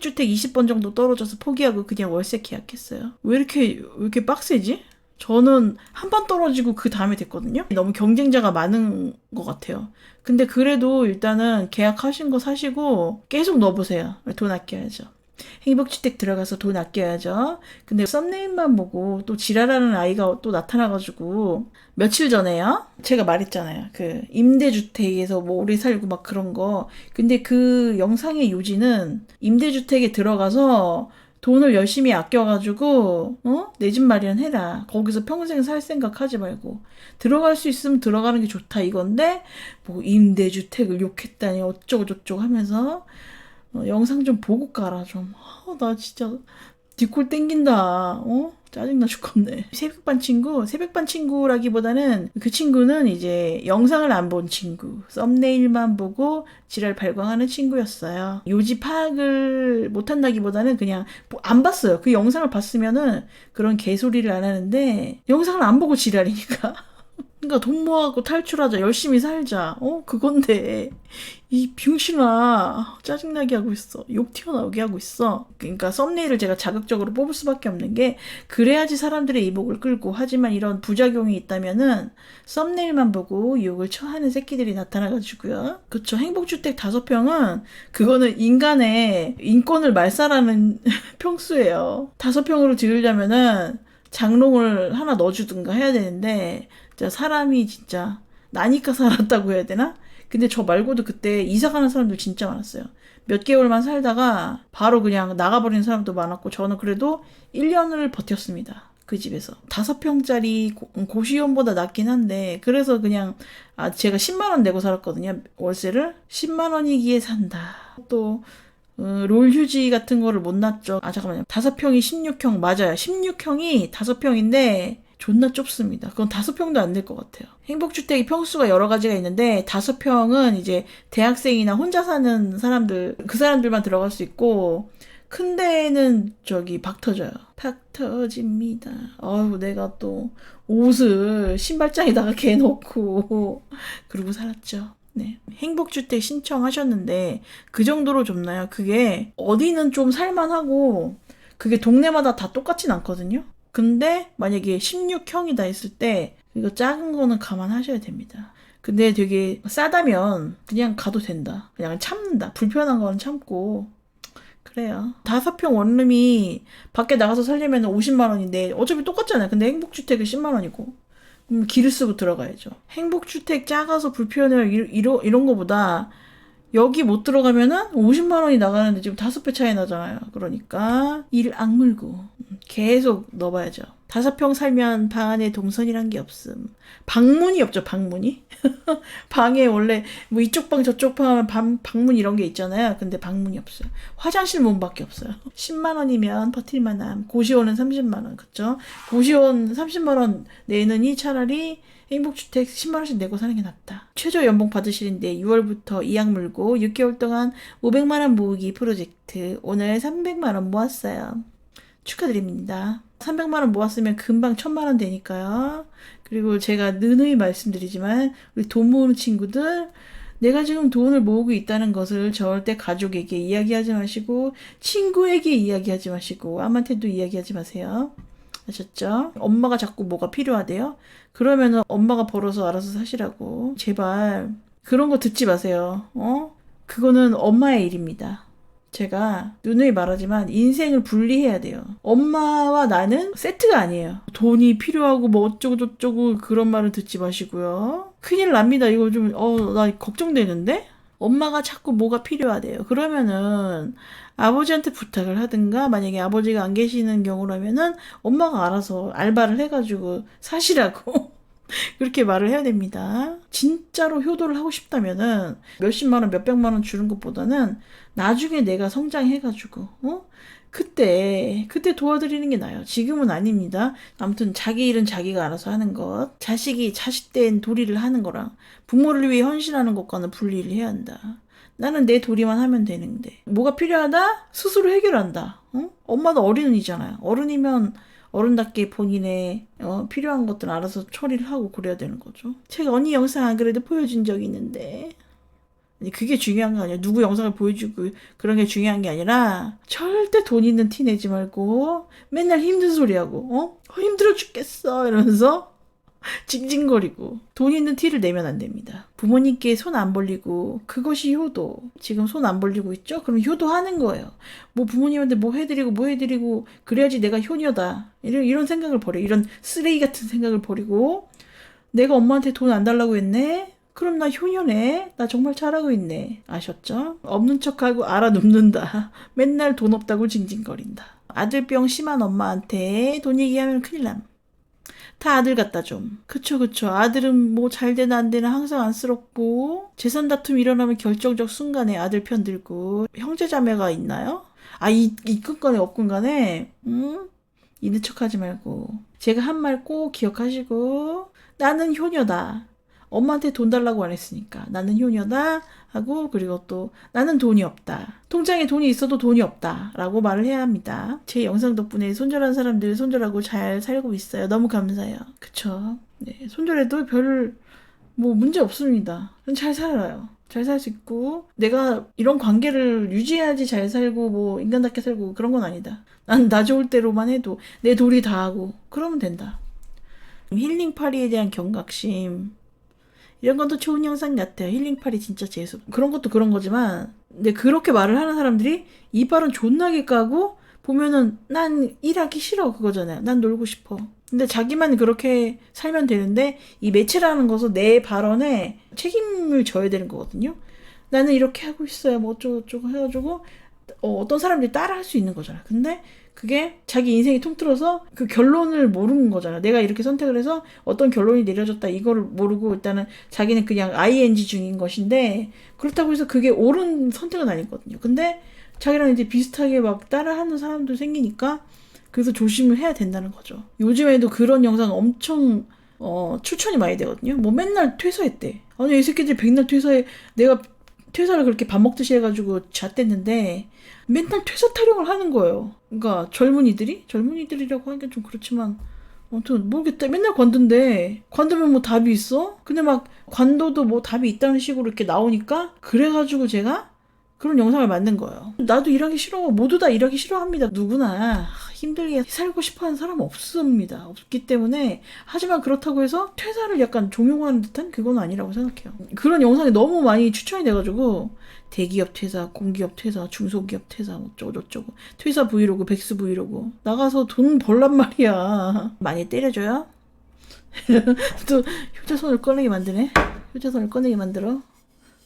행복주택 20번 정도 떨어져서 포기하고 그냥 월세 계약했어요. 왜 이렇게, 왜 이렇게 빡세지? 저는 한 번 떨어지고 그 다음에 됐거든요. 너무 경쟁자가 많은 것 같아요. 근데 그래도 일단은 계약하신 거 사시고 계속 넣어보세요. 돈 아껴야죠. 행복주택 들어가서 돈 아껴야죠. 근데 썸네일만 보고 또 지랄하는 아이가 또 나타나가지고 며칠 전에요. 제가 말했잖아요. 그 임대주택에서 뭐 오래 살고 막 그런 거. 근데 그 영상의 요지는 임대주택에 들어가서 돈을 열심히 아껴가지고 어? 내 집 마련 해라. 거기서 평생 살 생각 하지 말고 들어갈 수 있으면 들어가는 게 좋다 이건데 뭐 임대주택을 욕했다니 어쩌고 저쩌고 하면서 어, 영상 좀 보고 가라 좀. 아, 나 진짜 뒷골 땡긴다. 어? 짜증나 죽겠네. 새벽반 친구, 새벽반 친구라기보다는 그 친구는 이제 영상을 안 본 친구, 썸네일만 보고 지랄 발광하는 친구였어요. 요지 파악을 못한다기보다는 그냥 뭐 안 봤어요. 그 영상을 봤으면은 그런 개소리를 안 하는데 영상을 안 보고 지랄이니까. 그러니까 돈 모아고 탈출하자, 열심히 살자. 어, 그건데 이 병신아 짜증나게 하고 있어. 욕 튀어나오게 하고 있어. 그러니까 썸네일을 제가 자극적으로 뽑을 수밖에 없는 게 그래야지 사람들의 이목을 끌고 하지만 이런 부작용이 있다면은 썸네일만 보고 욕을 처하는 새끼들이 나타나가지고요. 그쵸. 행복주택 다섯 평은 그거는 인간의 인권을 말살하는 평수예요. 다섯 평으로 지으려면은 장롱을 하나 넣어주든가 해야 되는데 진짜 사람이 진짜 나니까 살았다고 해야 되나? 근데 저 말고도 그때 이사 가는 사람들 진짜 많았어요. 몇 개월만 살다가 바로 그냥 나가버리는 사람도 많았고 저는 그래도 1년을 버텼습니다. 그 집에서. 다섯 평짜리 고- 고시원보다 낫긴 한데 그래서 그냥 아 제가 10만 원 내고 살았거든요. 월세를 10만 원이기에 산다. 또 어, 롤 휴지 같은 거를 못 놨죠. 아, 잠깐만요. 다섯 평이 16평, 맞아요. 16평이 다섯 평인데, 존나 좁습니다. 그건 다섯 평도 안 될 것 같아요. 행복주택이 평수가 여러 가지가 있는데, 다섯 평은 이제 대학생이나 혼자 사는 사람들, 그 사람들만 들어갈 수 있고, 큰 데는 저기 박 터져요. 박 터집니다. 아유, 내가 또 옷을 신발장에다가 개놓고, 그러고 살았죠. 네. 행복주택 신청하셨는데, 그 정도로 좁나요? 그게 어디는 좀 살만하고, 그게 동네마다 다 똑같진 않거든요? 근데 만약에 16형이다 했을 때, 이거 작은 거는 감안하셔야 됩니다. 근데 되게 싸다면 그냥 가도 된다. 그냥 참는다. 불편한 거는 참고. 그래요. 다섯 평 원룸이 밖에 나가서 살려면 50만 원인데 어차피 똑같잖아요. 근데 행복주택은 10만 원이고. 그럼 기를 쓰고 들어가야죠. 행복주택 작아서 불편해요. 이러, 이런 거보다 여기 못 들어가면은 50만 원이 나가는데 지금 다섯 배 차이 나잖아요. 그러니까 이를 악물고 계속 넣어봐야죠. 다섯 평 살면 방 안에 동선이란 게 없음. 방문이 없죠, 방문이. 방에 원래 뭐 이쪽 방 저쪽 방 방, 방문 이런 게 있잖아요. 근데 방문이 없어요. 화장실 문밖에 없어요. 10만 원이면 버틸 만함. 고시원은 30만 원, 그쵸? 고시원 30만 원 내느니 차라리 행복주택 10만 원씩 내고 사는 게 낫다. 최저 연봉 받으시는데 6월부터 이약 물고 6개월 동안 500만 원 모으기 프로젝트 오늘 300만 원 모았어요. 축하드립니다. 300만 원 모았으면 금방 1000만 원 되니까요. 그리고 제가 느누이 말씀드리지만 우리 돈 모으는 친구들 내가 지금 돈을 모으고 있다는 것을 절대 가족에게 이야기하지 마시고 친구에게 이야기하지 마시고 아무한테도 이야기하지 마세요. 아셨죠? 엄마가 자꾸 뭐가 필요하대요? 그러면은 엄마가 벌어서 알아서 사시라고. 제발 그런 거 듣지 마세요. 어? 그거는 엄마의 일입니다. 제가 누누이 말하지만 인생을 분리해야 돼요. 엄마와 나는 세트가 아니에요. 돈이 필요하고 뭐 어쩌고 저쩌고 그런 말을 듣지 마시고요. 큰일 납니다. 이거 좀, 어, 나 걱정되는데? 엄마가 자꾸 뭐가 필요하대요. 그러면은 아버지한테 부탁을 하든가 만약에 아버지가 안 계시는 경우라면은 엄마가 알아서 알바를 해가지고 사시라고 그렇게 말을 해야 됩니다. 진짜로 효도를 하고 싶다면은 몇십만 원, 몇백만 원 주는 것보다는 나중에 내가 성장해가지고, 어? 그때, 그때 도와드리는 게 나아요. 지금은 아닙니다. 아무튼 자기 일은 자기가 알아서 하는 것. 자식이 자식된 도리를 하는 거랑 부모를 위해 헌신하는 것과는 분리를 해야 한다. 나는 내 도리만 하면 되는데. 뭐가 필요하다? 스스로 해결한다. 어? 엄마도 어른이잖아요. 어른이면 어른답게 본인의 어, 필요한 것들 알아서 처리를 하고 그래야 되는 거죠. 제가 언니 영상 안 그래도 보여준 적이 있는데 그게 중요한 거 아니야. 누구 영상을 보여주고 그런 게 중요한 게 아니라 절대 돈 있는 티 내지 말고 맨날 힘든 소리 하고 어? 어, 힘들어 죽겠어 이러면서 징징거리고 돈 있는 티를 내면 안 됩니다. 부모님께 손 안 벌리고 그것이 효도. 지금 손 안 벌리고 있죠? 그럼 효도하는 거예요. 뭐 부모님한테 뭐 해드리고 뭐 해드리고 그래야지 내가 효녀다. 이런 이런 생각을 버려. 이런 쓰레기 같은 생각을 버리고 내가 엄마한테 돈 안 달라고 했네. 그럼 나 효녀네. 나 정말 잘하고 있네. 아셨죠? 없는 척하고 알아눕는다. 맨날 돈 없다고 징징거린다. 아들병 심한 엄마한테 돈 얘기하면 큰일 남. 다 아들 같다 좀. 그쵸 그쵸. 아들은 뭐 잘 되나 안 되나 항상 안쓰럽고 재산 다툼 일어나면 결정적 순간에 아들 편 들고 형제 자매가 있나요? 아 이, 있건 간에 없건 간에 음? 있는 척하지 말고 제가 한 말 꼭 기억하시고 나는 효녀다. 엄마한테 돈 달라고 안 했으니까 나는 효녀다 하고 그리고 또 나는 돈이 없다. 통장에 돈이 있어도 돈이 없다라고 말을 해야 합니다. 제 영상 덕분에 손절한 사람들 손절하고 잘 살고 있어요. 너무 감사해요. 그쵸? 네, 손절해도 별 뭐 문제 없습니다. 잘 살아요. 잘 살 수 있고 내가 이런 관계를 유지해야지 잘 살고 뭐 인간답게 살고 그런 건 아니다. 난 나 좋을 대로만 해도 내 도리 다 하고 그러면 된다. 힐링 파리에 대한 경각심 이런 것도 좋은 영상 같아요. 힐링 파리 진짜 재수. 그런 것도 그런 거지만 근데 그렇게 말을 하는 사람들이 이빨은 존나게 까고 보면은 난 일하기 싫어 그거잖아요. 난 놀고 싶어. 근데 자기만 그렇게 살면 되는데 이 매체라는 것은 내 발언에 책임을 져야 되는 거거든요. 나는 이렇게 하고 있어요. 뭐 어쩌고 저쩌고 해가지고 어, 어떤 사람들이 따라 할 수 있는 거잖아. 근데 그게 자기 인생이 통틀어서 그 결론을 모르는 거잖아. 내가 이렇게 선택을 해서 어떤 결론이 내려졌다 이거를 모르고 일단은 자기는 그냥 ING 중인 것인데 그렇다고 해서 그게 옳은 선택은 아니거든요. 근데 자기랑 이제 비슷하게 막 따라하는 사람도 생기니까 그래서 조심을 해야 된다는 거죠. 요즘에도 그런 영상 엄청 어, 추천이 많이 되거든요. 뭐 맨날 퇴사했대. 아니 이 새끼들 백날 퇴사해. 내가 퇴사를 그렇게 밥 먹듯이 해가지고 잣댔는데 맨날 퇴사 타령을 하는 거예요. 그러니까 젊은이들이 젊은이들이라고 하기가 좀 그렇지만 아무튼 모르겠다. 맨날 관둔데 관두면 뭐 답이 있어? 근데 막 관둬도 뭐 답이 있다는 식으로 이렇게 나오니까 그래가지고 제가 그런 영상을 만든 거예요. 나도 일하기 싫어. 모두 다 일하기 싫어합니다. 누구나 힘들게 살고 싶어 하는 사람 없습니다. 없기 때문에 하지만 그렇다고 해서 퇴사를 약간 종용하는 듯한 그건 아니라고 생각해요. 그런 영상이 너무 많이 추천이 돼가지고 대기업 퇴사, 공기업 퇴사, 중소기업 퇴사, 어쩌고 저쩌고 퇴사 브이로그, 백수 브이로그 나가서 돈 벌란 말이야. 많이 때려줘요. 또 효자손을 꺼내게 만드네. 효자손을 꺼내게 만들어.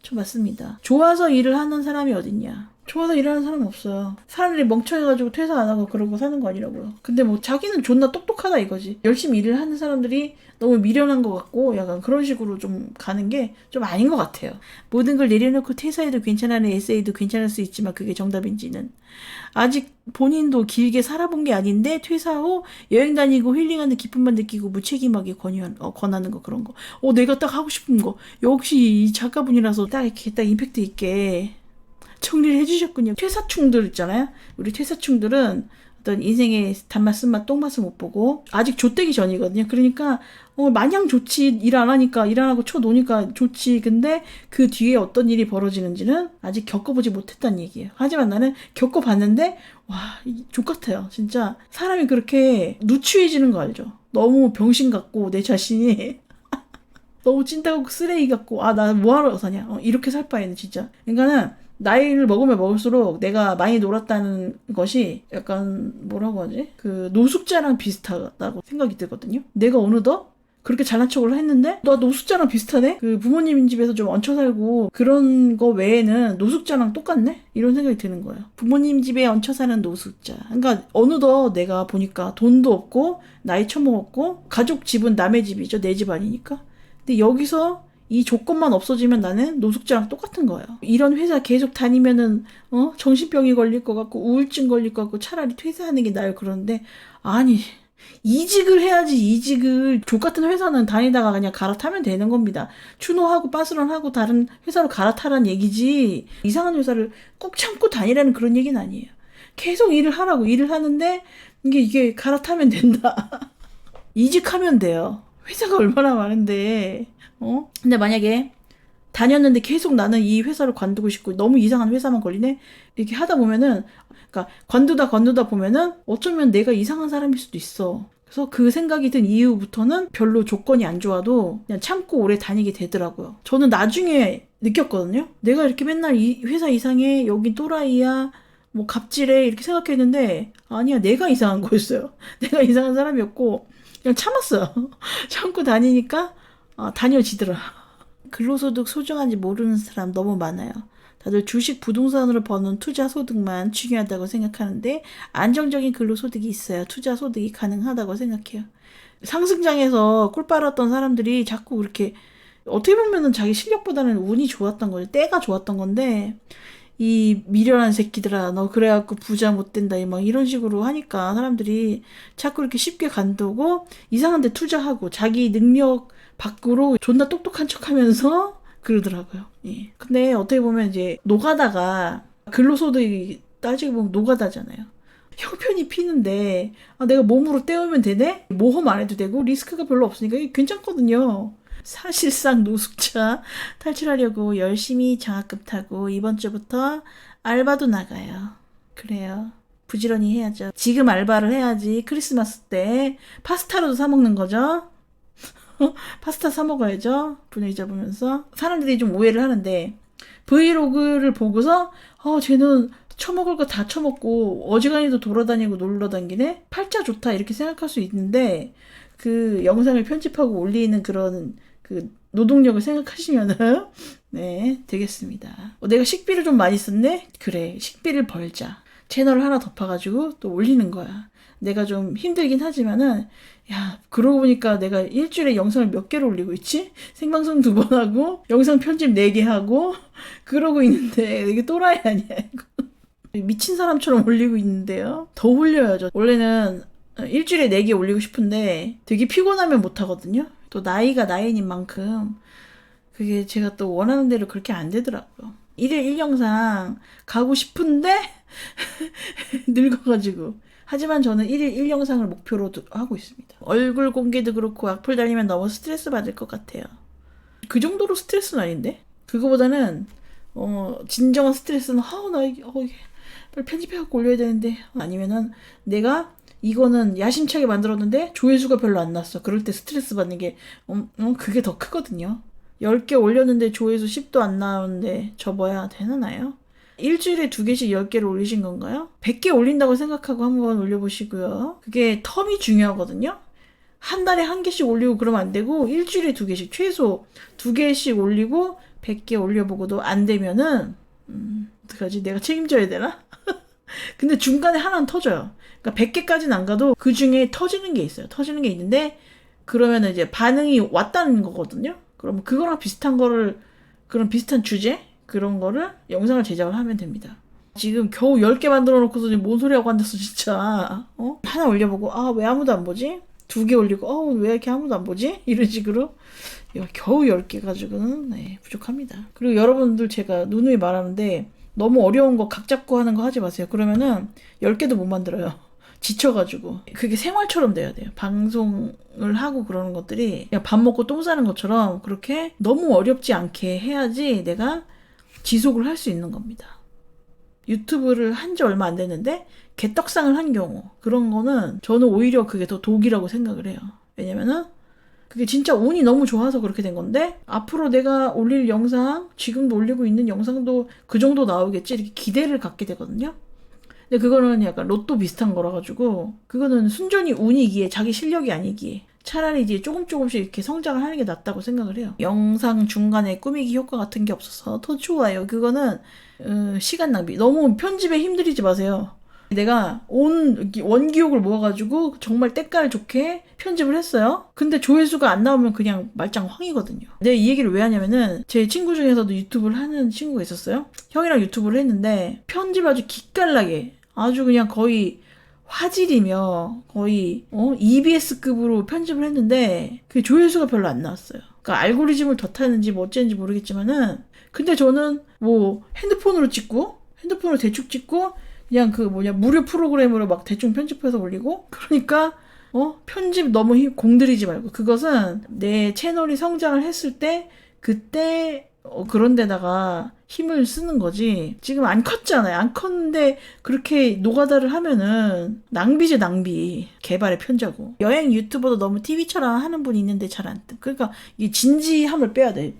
저 맞습니다. 좋아서 일을 하는 사람이 어딨냐? 좋아서 일하는 사람 없어요. 사람들이 멍청해가지고 퇴사 안 하고 그러고 사는 거 아니라고요. 근데 뭐 자기는 존나 똑똑하다 이거지. 열심히 일을 하는 사람들이 너무 미련한 것 같고 약간 그런 식으로 좀 가는 게 좀 아닌 것 같아요. 모든 걸 내려놓고 퇴사해도 괜찮아는 에세이도 괜찮을 수 있지만 그게 정답인지는 아직 본인도 길게 살아본 게 아닌데 퇴사 후 여행 다니고 힐링하는 기쁨만 느끼고 무책임하게 권유한, 어, 권하는 거 그런 거. 어 내가 딱 하고 싶은 거. 역시 이 작가분이라서 딱 이렇게 딱 임팩트 있게 정리를 해주셨군요. 퇴사충들 있잖아요. 우리 퇴사충들은 어떤 인생의 단맛, 쓴맛, 똥맛을 못 보고 아직 좆되기 전이거든요. 그러니까 어, 마냥 좋지 일 안 하니까 일 안 하고 쳐 노니까 좋지. 근데 그 뒤에 어떤 일이 벌어지는지는 아직 겪어보지 못했다는 얘기예요. 하지만 나는 겪어봤는데 와 족 같아요. 진짜 사람이 그렇게 누추해지는 거 알죠? 너무 병신 같고 내 자신이 너무 찐따고 쓰레기 같고 아 나 뭐하러 사냐 어, 이렇게 살 바에는 진짜 그러니까는 나이를 먹으면 먹을수록 내가 많이 놀았다는 것이 약간 뭐라고 하지? 그 노숙자랑 비슷하다고 생각이 들거든요. 내가 어느덧 그렇게 잘난 척을 했는데 나 노숙자랑 비슷하네? 그 부모님 집에서 좀 얹혀 살고 그런 거 외에는 노숙자랑 똑같네? 이런 생각이 드는 거예요. 부모님 집에 얹혀 사는 노숙자. 그러니까 어느덧 내가 보니까 돈도 없고 나이 처먹었고 가족 집은 남의 집이죠. 내 집 아니니까. 근데 여기서 이 조건만 없어지면 나는 노숙자랑 똑같은 거예요. 이런 회사 계속 다니면은 어 정신병이 걸릴 것 같고 우울증 걸릴 것 같고 차라리 퇴사하는 게 나을 그러는데 아니 이직을 해야지 이직을 족 같은 회사는 다니다가 그냥 갈아타면 되는 겁니다. 추노하고 빠스런하고 다른 회사로 갈아타란 얘기지 이상한 회사를 꾹 참고 다니라는 그런 얘기는 아니에요. 계속 일을 하라고 일을 하는데 이게 이게 갈아타면 된다. 이직하면 돼요. 회사가 얼마나 많은데 어? 근데 만약에 다녔는데 계속 나는 이 회사를 관두고 싶고 너무 이상한 회사만 걸리네 이렇게 하다 보면은 그러니까 관두다 관두다 보면은 어쩌면 내가 이상한 사람일 수도 있어. 그래서 그 생각이 든 이후부터는 별로 조건이 안 좋아도 그냥 참고 오래 다니게 되더라고요. 저는 나중에 느꼈거든요. 내가 이렇게 맨날 이 회사 이상해 여기 또라이야 뭐 갑질해 이렇게 생각했는데 아니야 내가 이상한 거였어요. 내가 이상한 사람이었고 그냥 참았어요. 참고 다니니까 아, 다녀지더라. 근로소득 소중한지 모르는 사람 너무 많아요. 다들 주식 부동산으로 버는 투자 소득만 중요하다고 생각하는데 안정적인 근로소득이 있어야 투자 소득이 가능하다고 생각해요. 상승장에서 꿀 빨았던 사람들이 자꾸 그렇게 어떻게 보면은 자기 실력보다는 운이 좋았던 거죠. 때가 좋았던 건데 이 미련한 새끼들아 너 그래갖고 부자 못 된다 막 이런 식으로 하니까 사람들이 자꾸 이렇게 쉽게 간두고 이상한 데 투자하고 자기 능력 밖으로 존나 똑똑한 척 하면서 그러더라고요. 예. 근데 어떻게 보면 이제 노가다가 근로소득이 따지고 보면 노가다잖아요. 형편이 피는데 아, 내가 몸으로 때우면 되네? 모험 안 해도 되고 리스크가 별로 없으니까 괜찮거든요. 사실상 노숙자 탈출하려고 열심히 장학금 타고 이번 주부터 알바도 나가요. 그래요. 부지런히 해야죠. 지금 알바를 해야지 크리스마스 때 파스타로도 사 먹는 거죠. 파스타 사 먹어야죠. 분위기 잡으면서 사람들이 좀 오해를 하는데 브이로그를 보고서 어 쟤는 처먹을 거 다 처먹고 어지간히도 돌아다니고 놀러 다니네 팔자 좋다 이렇게 생각할 수 있는데 그 영상을 편집하고 올리는 그런 그 노동력을 생각하시면은 네 되겠습니다. 어, 내가 식비를 좀 많이 썼네. 그래 식비를 벌자. 채널을 하나 덮어가지고 또 올리는 거야. 내가 좀 힘들긴 하지만은 야 그러고 보니까 내가 일주일에 영상을 몇 개를 올리고 있지? 생방송 두 번 하고 영상 편집 네 개 하고 그러고 있는데 이게 또라이 아니야 이거. 미친 사람처럼 올리고 있는데요. 더 올려야죠. 원래는 일주일에 네 개 올리고 싶은데 되게 피곤하면 못 하거든요. 또 나이가 나이인 만큼 그게 제가 또 원하는 대로 그렇게 안 되더라고요. 일일 일영상 가고 싶은데 늙어가지고 하지만 저는 1일 1영상을 목표로 두- 하고 있습니다. 얼굴 공개도 그렇고 악플 달리면 너무 스트레스 받을 것 같아요. 그 정도로 스트레스는 아닌데? 그거보다는 어 진정한 스트레스는 아나 이게 어 이게 편집해갖고 올려야 되는데 아니면은 내가 이거는 야심차게 만들었는데 조회수가 별로 안 났어. 그럴 때 스트레스 받는 게 음, 음, 그게 더 크거든요. 10개 올렸는데 조회수 10도 안 나오는데 접어야 되나요? 일주일에 두 개씩 10개를 올리신 건가요? 100개 올린다고 생각하고 한번 올려보시고요. 그게 텀이 중요하거든요. 한 달에 한 개씩 올리고 그러면 안 되고 일주일에 두 개씩 최소 두 개씩 올리고 100개 올려보고도 안 되면은 음, 어떡하지? 내가 책임져야 되나? 근데 중간에 하나는 터져요. 그러니까 100개까지는 안 가도 그 중에 터지는 게 있어요. 터지는 게 있는데 그러면 이제 반응이 왔다는 거거든요. 그러면 그거랑 비슷한 거를 그런 비슷한 주제 그런 거를 영상을 제작을 하면 됩니다. 지금 겨우 10개 만들어 놓고서 지금 뭔 소리 하고 앉았어 진짜. 어? 하나 올려보고 아 왜 아무도 안 보지? 두 개 올리고 어 왜 이렇게 아무도 안 보지? 이런 식으로 야, 겨우 10개 가지고는 네, 부족합니다. 그리고 여러분들 제가 누누이 말하는데 너무 어려운 거 각 잡고 하는 거 하지 마세요. 그러면은 10개도 못 만들어요. 지쳐가지고. 그게 생활처럼 돼야 돼요. 방송을 하고 그러는 것들이 그냥 밥 먹고 똥 싸는 것처럼 그렇게 너무 어렵지 않게 해야지 내가 지속을 할 수 있는 겁니다. 유튜브를 한 지 얼마 안 됐는데 개떡상을 한 경우 그런 거는 저는 오히려 그게 더 독이라고 생각을 해요. 왜냐면은 그게 진짜 운이 너무 좋아서 그렇게 된 건데 앞으로 내가 올릴 영상 지금도 올리고 있는 영상도 그 정도 나오겠지 이렇게 기대를 갖게 되거든요. 근데 그거는 약간 로또 비슷한 거라 가지고 그거는 순전히 운이기에 자기 실력이 아니기에 차라리 이제 조금 조금씩 이렇게 성장을 하는 게 낫다고 생각을 해요. 영상 중간에 꾸미기 효과 같은 게 없어서 더 좋아요. 그거는 어, 시간 낭비. 너무 편집에 힘들이지 마세요. 내가 온 원기욕을 모아가지고 정말 때깔 좋게 편집을 했어요. 근데 조회수가 안 나오면 그냥 말짱 황이거든요. 내가 이 얘기를 왜 하냐면은 제 친구 중에서도 유튜브를 하는 친구가 있었어요. 형이랑 유튜브를 했는데 편집 아주 기깔나게 아주 그냥 거의 화질이며 거의 어? EBS급으로 편집을 했는데 그 조회수가 별로 안 나왔어요. 그러니까 알고리즘을 덧하는지 뭐 어쨌는지 모르겠지만은 근데 저는 뭐 핸드폰으로 찍고 핸드폰으로 대충 찍고 그냥 그 뭐냐 무료 프로그램으로 막 대충 편집해서 올리고 그러니까 어 편집 너무 힘- 공들이지 말고 그것은 내 채널이 성장을 했을 때 그때 어, 그런 데다가 힘을 쓰는 거지. 지금 안 컸잖아요. 안 컸는데 그렇게 노가다를 하면은 낭비지 낭비. 개발의 편자고. 여행 유튜버도 너무 TV처럼 하는 분이 있는데 잘안 뜨. 그러니까 이 진지함을 빼야 돼.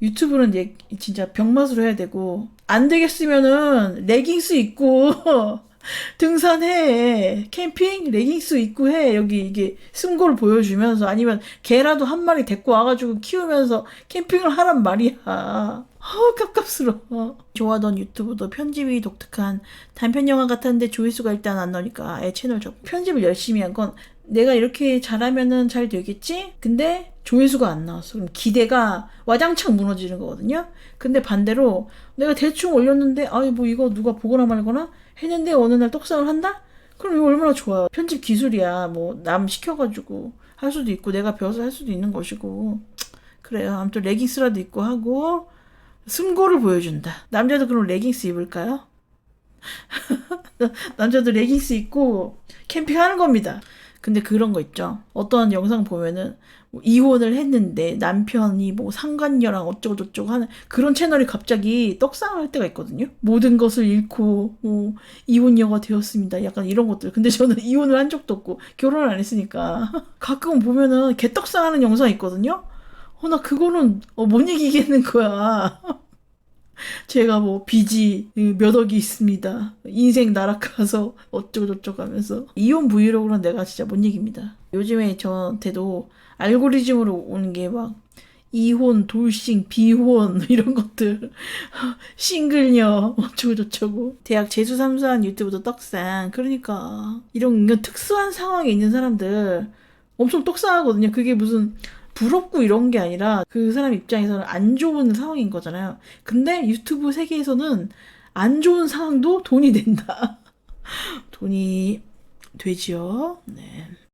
유튜브는 이제 진짜 병맛으로 해야 되고 안 되겠으면은 레깅스 입고 등산해 캠핑 레깅스 입고 해 여기 이게 승고를 보여주면서 아니면 개라도 한 마리 데리고 와가지고 키우면서 캠핑을 하란 말이야 아 깝깝스러워 좋아하던 유튜브도 편집이 독특한 단편 영화 같았는데 조회수가 일단 안 나오니까 아예 채널 접 편집을 열심히 한 건 내가 이렇게 잘하면은 잘 되겠지 근데 조회수가 안 나왔어 그럼 기대가 와장창 무너지는 거거든요 근데 반대로 내가 대충 올렸는데 아이 뭐 이거 누가 보거나 말거나 했는데 어느 날 떡상을 한다? 그럼 이거 얼마나 좋아요. 편집 기술이야. 뭐 남 시켜가지고 할 수도 있고 내가 배워서 할 수도 있는 것이고 그래요. 아무튼 레깅스라도 입고 하고 승고를 보여준다. 남자도 그럼 레깅스 입을까요? 남자도 레깅스 입고 캠핑하는 겁니다. 근데 그런 거 있죠. 어떤 영상 보면은 뭐 이혼을 했는데 남편이 뭐 상간녀랑 어쩌고 저쩌고 하는 그런 채널이 갑자기 떡상을 할 때가 있거든요. 모든 것을 잃고 뭐 이혼녀가 되었습니다. 약간 이런 것들. 근데 저는 이혼을 한 적도 없고 결혼을 안 했으니까 가끔 보면은 개떡상하는 영상 있거든요. 어 나 그거는 어, 못 이기겠는 거야. 제가 뭐 빚이 몇 억이 있습니다. 인생 나락가서 어쩌고저쩌고 하면서 이혼 브이로그는 내가 진짜 못 이깁니다. 요즘에 저한테도 알고리즘으로 오는 게 막 이혼, 돌싱, 비혼 이런 것들 싱글녀 어쩌고저쩌고 대학 재수 삼수한 유튜브도 떡상 그러니까 이런 특수한 상황에 있는 사람들 엄청 떡상하거든요. 그게 무슨 부럽고 이런 게 아니라 그 사람 입장에서는 안 좋은 상황인 거잖아요. 근데 유튜브 세계에서는 안 좋은 상황도 돈이 된다. 돈이 되지요. 네.